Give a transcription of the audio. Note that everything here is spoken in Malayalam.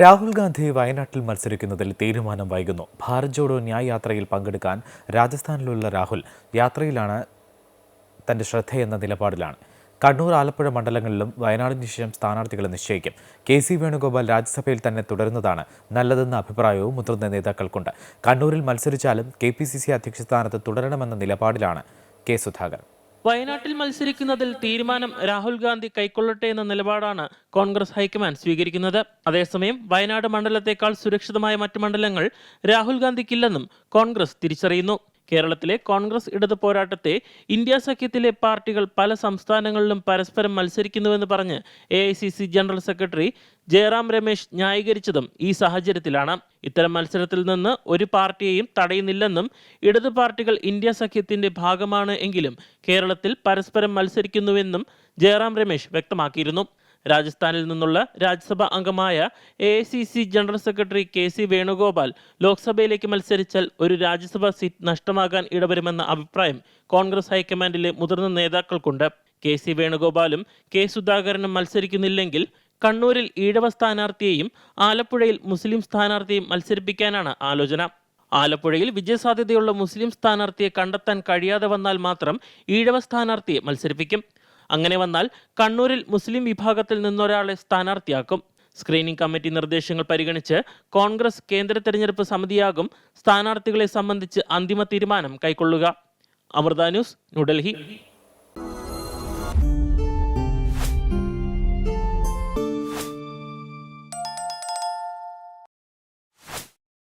രാഹുൽ ഗാന്ധി വയനാട്ടിൽ മത്സരിക്കുന്നതിൽ തീരുമാനം വൈകുന്നു. ഭാരത് ജോഡോ ന്യായ് യാത്രയിൽ പങ്കെടുക്കാൻ രാജസ്ഥാനിലുള്ള രാഹുൽ യാത്രയിലാണ് തന്റെ ശ്രദ്ധയെന്ന നിലപാടിലാണ്. കണ്ണൂർ ആലപ്പുഴ മണ്ഡലങ്ങളിലും വയനാടിന് ശേഷം സ്ഥാനാർത്ഥികളെ നിശ്ചയിക്കും. കെ സി വേണുഗോപാൽ രാജ്യസഭയിൽ തന്നെ തുടരുന്നതാണ് നല്ലതെന്ന അഭിപ്രായവും മുതിർന്ന നേതാക്കൾക്കുണ്ട്. കണ്ണൂരിൽ മത്സരിച്ചാലും കെ പി സി സി അധ്യക്ഷ സ്ഥാനത്ത് തുടരണമെന്ന നിലപാടിലാണ് കെ സുധാകരൻ. വയനാട്ടിൽ മത്സരിക്കുന്നതിൽ തീരുമാനം രാഹുൽ ഗാന്ധി കൈക്കൊള്ളട്ടെ എന്ന നിലപാടാണ് കോൺഗ്രസ് ഹൈക്കമാൻഡ് സ്വീകരിക്കുന്നത്. അതേസമയം വയനാട് മണ്ഡലത്തെക്കാൾ സുരക്ഷിതമായ മറ്റു മണ്ഡലങ്ങൾ രാഹുൽ ഗാന്ധിക്കില്ലെന്നും കോൺഗ്രസ് തിരിച്ചറിയുന്നു. കേരളത്തിലെ കോൺഗ്രസ് ഇടതു പോരാട്ടത്തെ ഇന്ത്യ സഖ്യത്തിലെ പാർട്ടികൾ പല സംസ്ഥാനങ്ങളിലും പരസ്പരം മത്സരിക്കുന്നുവെന്ന് പറഞ്ഞ് A general secretary Jairam Ramesh ന്യായീകരിച്ചതും ഈ സാഹചര്യത്തിലാണ്. ഇത്തരം മത്സരത്തിൽ നിന്ന് ഒരു പാർട്ടിയെയും തടയുന്നില്ലെന്നും ഇടതു പാർട്ടികൾ ഇന്ത്യ സഖ്യത്തിന്റെ ഭാഗമാണ് എങ്കിലും കേരളത്തിൽ പരസ്പരം മത്സരിക്കുന്നുവെന്നും ജയറാം രമേശ് വ്യക്തമാക്കിയിരുന്നു. രാജസ്ഥാനിൽ നിന്നുള്ള രാജ്യസഭാ അംഗമായ A general secretary K C Venugopal ലോക്സഭയിലേക്ക് മത്സരിച്ചാൽ ഒരു രാജ്യസഭാ സീറ്റ് നഷ്ടമാകാൻ ഇടവരുമെന്ന അഭിപ്രായം കോൺഗ്രസ് ഹൈക്കമാൻഡിലെ മുതിർന്ന നേതാക്കൾക്കുണ്ട്. കെ സി വേണുഗോപാലും കെ സുധാകരനും മത്സരിക്കുന്നില്ലെങ്കിൽ കണ്ണൂരിൽ ഈഴവ സ്ഥാനാർത്ഥിയെയും ആലപ്പുഴയിൽ മുസ്ലിം സ്ഥാനാർത്ഥിയെയും മത്സരിപ്പിക്കാനാണ് ആലോചന. ആലപ്പുഴയിൽ വിജയസാധ്യതയുള്ള മുസ്ലിം സ്ഥാനാർത്ഥിയെ കണ്ടെത്താൻ കഴിയാതെ വന്നാൽ മാത്രം ഈഴവ സ്ഥാനാർത്ഥിയെ മത്സരിപ്പിക്കും. അങ്ങനെ വന്നാൽ കണ്ണൂരിൽ മുസ്ലിം വിഭാഗത്തിൽ നിന്നൊരാളെ സ്ഥാനാർത്ഥിയാക്കും. സ്ക്രീനിംഗ് കമ്മിറ്റി നിർദ്ദേശങ്ങൾ പരിഗണിച്ച് കോൺഗ്രസ് കേന്ദ്ര തെരഞ്ഞെടുപ്പ് സമിതിയാകും സ്ഥാനാർത്ഥികളെ സംബന്ധിച്ച് അന്തിമ തീരുമാനം കൈക്കൊള്ളുക. അമൃത ന്യൂസ് ന്യൂഡൽഹി.